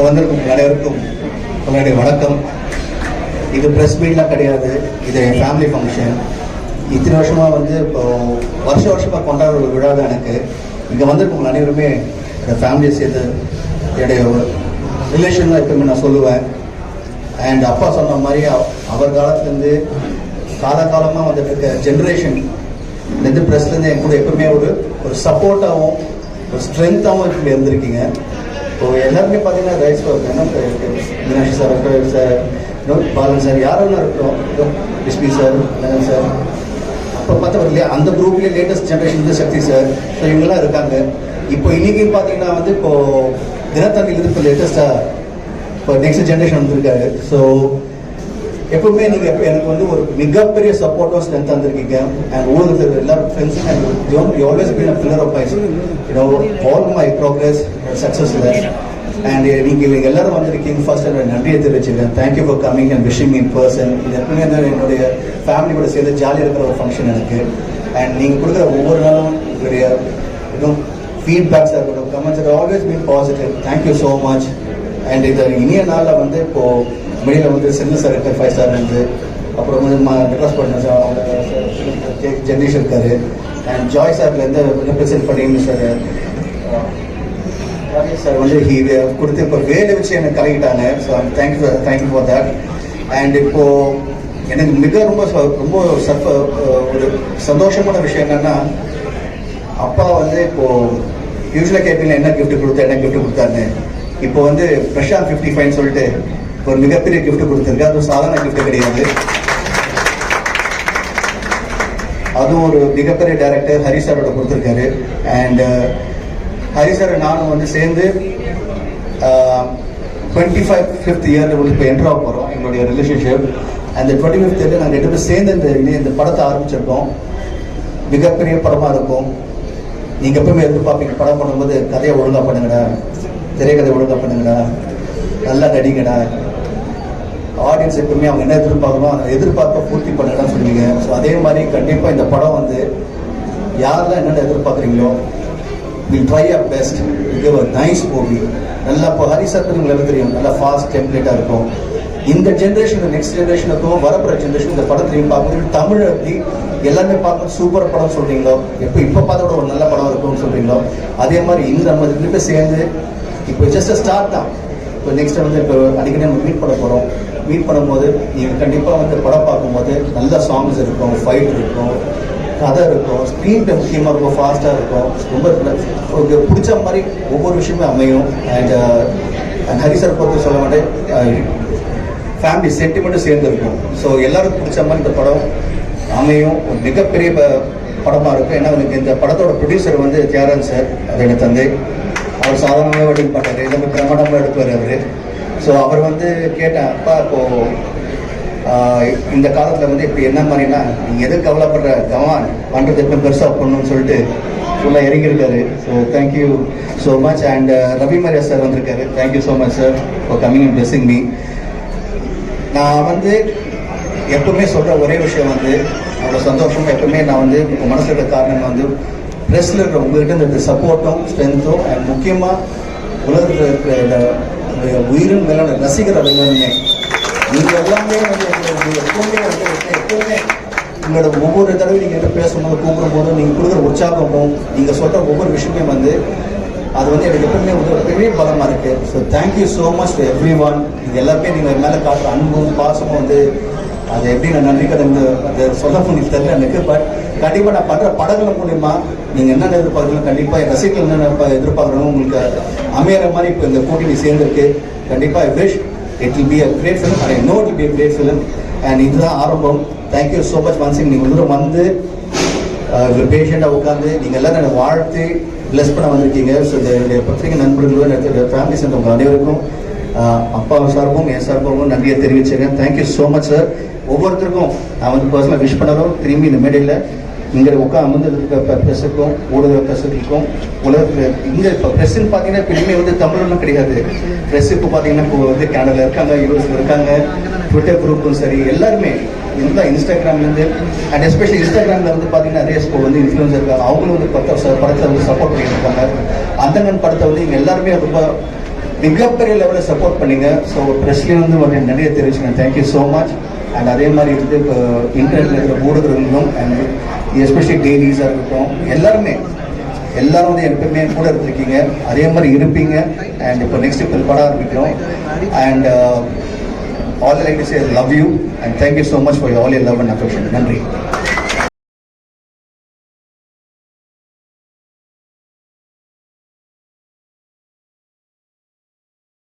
இங்கே வந்திருக்கும் அனைவருக்கும் உங்களுடைய வணக்கம். இது ப்ரெஸ் மீட்லாம் கிடையாது. இது என் ஃபேமிலி ஃபங்க்ஷன் இத்தனை வருஷமாக வந்து இப்போ வருஷ வருஷமாக கொண்டாடுற ஒரு விழா தான் எனக்கு. இங்கே வந்திருக்கவங்க அனைவருமே என் ஃபேமிலியை சேர்த்து என்னுடைய ரிலேஷன்லாம் எப்பவுமே நான் சொல்லுவேன். அண்ட் அப்பா சொன்ன மாதிரி அவர் காலத்துலேருந்து காலகாலமாக வந்துட்டு இருக்க ஜென்ரேஷன் இந்த ப்ரெஸ்லேருந்து என் கூட எப்பவுமே ஒரு ஒரு சப்போர்ட்டாகவும் ஒரு ஸ்ட்ரென்த்தாகவும் இப்படி இருந்திருக்கீங்க. இப்போ எல்லாருமே பார்த்தீங்கன்னா ரைஸ் என்ன மீனாட்சி சார் இருக்கட்டும் சார் பாலன் சார் யாரெல்லாம் இருக்கிறோம்? விஷ்ணு சார் நகன் சார் அப்போ பார்த்தா இல்லையா அந்த குரூப்லேயே லேட்டஸ்ட் ஜென்ரேஷன் வந்து சக்தி சார் ஸோ இவங்கெல்லாம் இருக்காங்க. இப்போ இன்னைக்கு பார்த்தீங்கன்னா வந்து இப்போ தினத்தந்தியிலிருந்து இப்போ லேட்டஸ்ட்டாக இப்போ நெக்ஸ்ட் ஜென்ரேஷன் வந்திருக்காரு. ஸோ எப்பவுமே நீங்க எனக்கு வந்து ஒரு மிகப்பெரிய சப்போர்ட்டும் ஸ்ட்ரென்த் தந்திருக்கீங்க அண்ட் ஊருக்கு இருக்கிற எல்லா ஃப்ரெண்ட்ஸும் and you always been a pillar of mice you know all my progress success and நீங்கள் எல்லாரும் வந்திருக்கீங்க ஃபர்ஸ்ட் என்னோட நன்றியை தெரிவிச்சுக்கிறேன். Thank you for coming and wishing in person இது எப்பவுமே வந்து என்னுடைய ஃபேமிலி கூட சேர்ந்து ஜாலியாக இருக்கிற ஒரு ஃபங்க்ஷன் எனக்கு. அண்ட் நீங்கள் கொடுக்குற ஒவ்வொரு நாளும் உங்களுடைய இன்னும் ஃபீட்பேக்ஸாக இருக்கட்டும் comments always been positive thank you so much and இது இனிய நாளில் வந்து இப்போது வெளியில் வந்து செந்தில் சார் இருக்கார் ஃபைவ் ஸ்டார் இருந்து அப்புறம் வந்து மெட்ராஸ் பண்ண சார் ஜெகதீஷ் இருக்கார். அண்ட் ஜாய் சார்லேருந்து ரெப்ரசென்ட் பண்ணி சார் ராஜேஷ் சார் வந்து ஹீ கொடுத்து இப்போ வேலை வச்சு எனக்கு கலக்கிட்டாங்க. So thank you thank you for that and இப்போ எனக்கு மிக ரொம்ப ச- ரொம்ப சர்ப ஒரு சந்தோஷமான விஷயம் என்னன்னா அப்பா வந்து இப்போ யூஸ்வலாக கேட்பீங்க என்ன கிஃப்ட் கொடுத்தா என்ன கிஃப்ட் கொடுத்தாருன்னு? இப்போ வந்து பிரசாந்த் ஃபிஃப்டி ஃபைவ்னு சொல்லிட்டு ஒரு மிகப்பெரிய கிஃப்ட் கொடுத்துருக்கு. அது ஒரு சாதாரண கிஃப்ட் கிடையாது. அதுவும் ஒரு மிகப்பெரிய டைரக்டர் ஹரி சாரோட கொடுத்துருக்காரு. அண்ட் uh, ஹரி சார் நானும் வந்து சேர்ந்து டுவெண்ட்டி ஃபைவ் ஃபிஃப்த் இயரில் வந்து இப்போ என்ட்ரு ஆக போகிறோம் எங்களுடைய ரிலேஷன்ஷிப் அந்த டுவெண்ட்டி ஃபிஃப்த் இயரில் நாங்கள் ரெண்டு பேரும் சேர்ந்து இந்த இந்த படத்தை ஆரம்பிச்சிருக்கோம். மிகப்பெரிய படமாக இருக்கும். நீங்கள் எப்பவுமே எதிர்பார்ப்பீங்க படம் பண்ணும்போது கதையை ஒழுங்கா பண்ணுங்கடா திரைக்கதை ஒழுங்கா பண்ணுங்கடா நல்லா நடிங்கடா. ஆடியன்ஸ் எப்பவுமே அவங்க என்ன எதிர்பார்க்கணும் அந்த எதிர்பார்ப்பை பூர்த்தி பண்ணலாம் சொல்லுவீங்க. ஸோ அதே மாதிரி கண்டிப்பாக இந்த படம் வந்து யாரெல்லாம் என்னென்ன எதிர்பார்க்குறீங்களோ will try a best give a nice movie நல்லா இப்போ ஹரிசர் உங்களுக்கு தெரியும். நல்லா ஃபாஸ்ட் டெம்ப்ளேட்டாக இருக்கும். இந்த ஜென்ரேஷன் நெக்ஸ்ட் ஜென்ரேஷனுக்கும் வரப்போகிற ஜென்ரேஷன் இந்த படத்தையும் பார்க்கும்போது தமிழ் எப்படி எல்லாமே பார்க்கணும் சூப்பர் படம் சொல்கிறீங்களோ எப்போ இப்போ பார்த்தோட ஒரு நல்ல படம் இருக்கும்னு சொல்கிறீங்களோ அதே மாதிரி இந்த நம்ம ரெண்டு சேர்ந்து இப்போ ஜஸ்ட் ஸ்டார்ட் தான். இப்போ நெக்ஸ்ட் வந்து இப்போ அடிக்கடி நம்ம மீட் பண்ண போகிறோம் மீட் பண்ணும்போது நீங்கள் கண்டிப்பாக வந்து படம் பார்க்கும்போது நல்ல சாங்ஸ் இருக்கும் ஃபைட் இருக்கும் கதை இருக்கும் ஸ்க்ரீன் டைம் முக்கியமாக இருக்கும் ஃபாஸ்ட்டாக இருக்கும். ரொம்ப உங்களுக்கு பிடிச்ச மாதிரி ஒவ்வொரு விஷயமே அமையும். And and uh, Hari sir பொறுத்து சொல்ல மாட்டேன் uh, ஃபேமிலி சென்டிமெண்ட்டும் சேர்ந்து இருக்கும். ஸோ எல்லோருக்கும் பிடிச்ச மாதிரி இந்த படம் அமையும். ஒரு மிகப்பெரிய ப- இருக்கும். ஏன்னா எனக்கு இந்த படத்தோட ப்ரொடியூசர் வந்து தியாகராஜ் சார் அது எனக்கு தந்தை. அவர் சாதாரணமாக வெட்டிங் பண்ணாரு எல்லாமே பிரமாண்டமாக எடுப்பார் அவர். ஸோ அவர் வந்து கேட்டேன் அப்பா இப்போது இந்த காலத்தில் வந்து இப்போ என்ன மாதிரினா நீங்கள் எது கவலைப்படுற? கவான் பண்ணுறது எப்போ பெருசாக பண்ணணும்னு சொல்லிட்டு ஃபுல்லாக இறங்கியிருக்காரு. So thank you so much and Ravi Maria sir வந்திருக்காரு. Thank you so much sir for coming and blessing me நான் வந்து எப்பவுமே சொல்கிற ஒரே விஷயம் வந்து அவ்வளோ சந்தோஷம் எப்பவுமே நான் வந்து உங்கள் மனசுல காரணம் வந்து ப்ரெஸ்ல இருக்கிற உங்ககிட்ட இந்த சப்போர்ட்டும் ஸ்ட்ரென்த்தும் அண்ட் முக்கியமா உலகத்தில் இருக்கிற இந்த உயிரின் மேலான ரசிகர் அடையாளமே நீங்க எல்லாமே வந்து எங்களுக்கு எப்பவுமே வந்து எப்பவுமே உங்களோட ஒவ்வொரு தடவை நீங்க என்ன பேசும்போது கூப்பிடும் போதும் நீங்க கொடுக்குற உற்சாகமும் நீங்க சொல்ற ஒவ்வொரு விஷயமே வந்து அது வந்து எனக்கு எப்பவுமே வந்து ஒரு பெரிய பலமா இருக்கு. So thank you so much to everyone இது எல்லாருமே நீங்க மேல காட்டுற அன்பும் பாசமும் வந்து அது எப்படி நான் நன்றி கடன் அது சொல்ல முடியும் தெரியல எனக்கு பட் கண்டிப்பாக நான் பண்ணுற படங்கள் மூலிமா நீங்கள் என்னென்ன எதிர்பார்க்கணும் கண்டிப்பாக என் ரசிகர்கள் என்னென்ன எதிர்பார்க்கணும் உங்களுக்கு அமையிற மாதிரி இப்போ இந்த கூட்டணி சேர்ந்துருக்கு. கண்டிப்பா I wish it will be a great film I know it be a great film and இதுதான் ஆரம்பம். தேங்க்யூ ஸோ மச் மன்சிங் நீங்கள் தூரம் வந்து பேஷண்ட்டாக உட்காந்து நீங்கள் எல்லாம் என்னை வாழ்த்து பிளஸ் பண்ண வந்திருக்கீங்க. ஸோ என்னுடைய பத்திரிகை நண்பர்களும் என்னுடைய ஃபேமிலி சேர்ந்த உங்கள் அனைவருக்கும் அப்பா சார்பும் என் சார்பும் நன்றியை தெரிவிச்சிருக்கேன் thank you so much sir ஒவ்வொருத்தருக்கும் நான் வந்து பர்சனலாக விஷ் பண்ணதும் திரும்பி இந்த மேடையில் இங்கே உட்கா அமர்ந்து இருக்க ப்ரெஸ்ஸுக்கும் ஊடக ப்ரெஸ்ஸுக்கும் உலகத்தில் இங்கே இப்போ ப்ரெஸ்ஸுன்னு பார்த்தீங்கன்னா இப்போ இனிமேல் வந்து தமிழ்லாம் கிடையாது. ப்ரெஸ் இப்போ பார்த்தீங்கன்னா இப்போ வந்து கேனடா இருக்காங்க யூஎஸ்ல இருக்காங்க ட்விட்டர் குரூப்பும் சரி எல்லாருமே இந்த இன்ஸ்டாகிராம்லேருந்து அண்ட் எஸ்பெஷலி இன்ஸ்டாகிராமில் வந்து பார்த்தீங்கன்னா நிறைய இப்போ வந்து இன்ஃப்ளூன்சர் இருக்காங்க. அவங்களும் வந்து படத்தை படத்தை வந்து சப்போர்ட் பண்ணியிருக்காங்க அந்தங்கன் படத்தை வந்து இங்கே எல்லாருமே ரொம்ப மிகப்பெரிய லெவலில் சப்போர்ட் பண்ணீங்க. ஸோ ப்ரெஸ்லேயும் வந்து ஒரு நிறைய தெரிவிச்சுங்க thank you so much and அதே மாதிரி வந்து இப்போ இன்டர்நெட்டில் இருக்கிற ஊடகங்களும் அண்ட் எஸ்பெஷலி டெய்லிஸாக இருக்கட்டும் எல்லாருமே எல்லாரும் வந்து எப்பவுமே கூட இருந்திருக்கீங்க. அதே மாதிரி இருப்பீங்க. அண்ட் இப்போ நெக்ஸ்ட் இப்போ படம் ஆரம்பிக்கிறோம். And all like say love you and thank you so much for all your love and affection நன்றி.